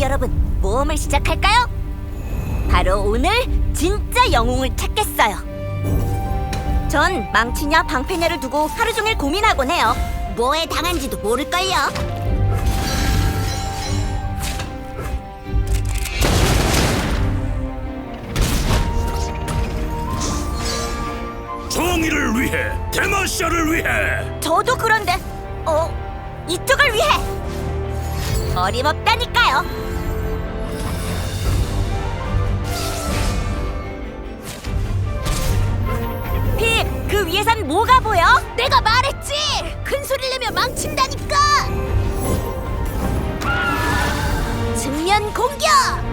여러분, 모험을 시작할까요? 바로 오늘 진짜 영웅을 찾겠어요. 전 망치냐 방패냐를 두고 하루 종일 고민하곤 해요. 뭐에 당한지도 모를걸요. 정의를 위해 데마시아를 위해 저도 그런데, 어, 이쪽을 위해! 어림없다니까요. 핍, 그 위에선 뭐가 보여? 내가 말했지! 큰 소리를 내며 망친다니까! 측면 공격!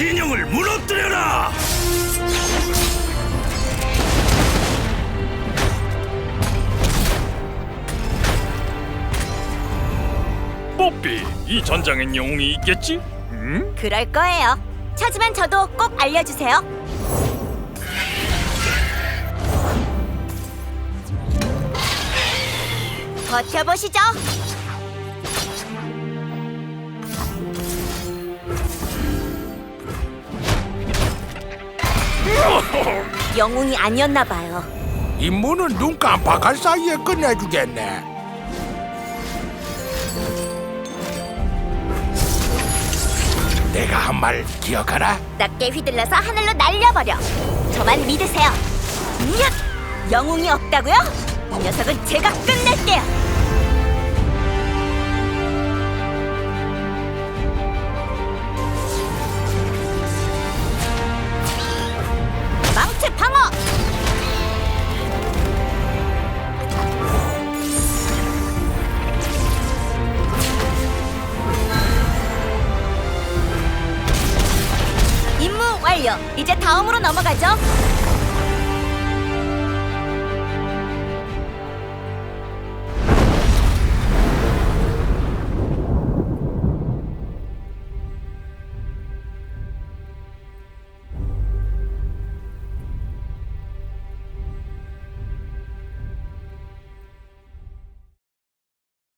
진영을 무너뜨려라 뽀삐 이 전장엔 영웅이 있겠지? 응? 그럴 거예요. 찾으면 저도 꼭 알려주세요. 버텨보시죠. 영웅이 아니었나 봐요. 임무는 눈 깜빡할 사이에 끝내주겠네. 내가 한 말 기억하나? 낮게 휘둘러서 하늘로 날려버려. 저만 믿으세요. 냐! 영웅이 없다고요? 이 녀석은 제가 끝낼게요. 완료. 이제 다음으로 넘어가죠.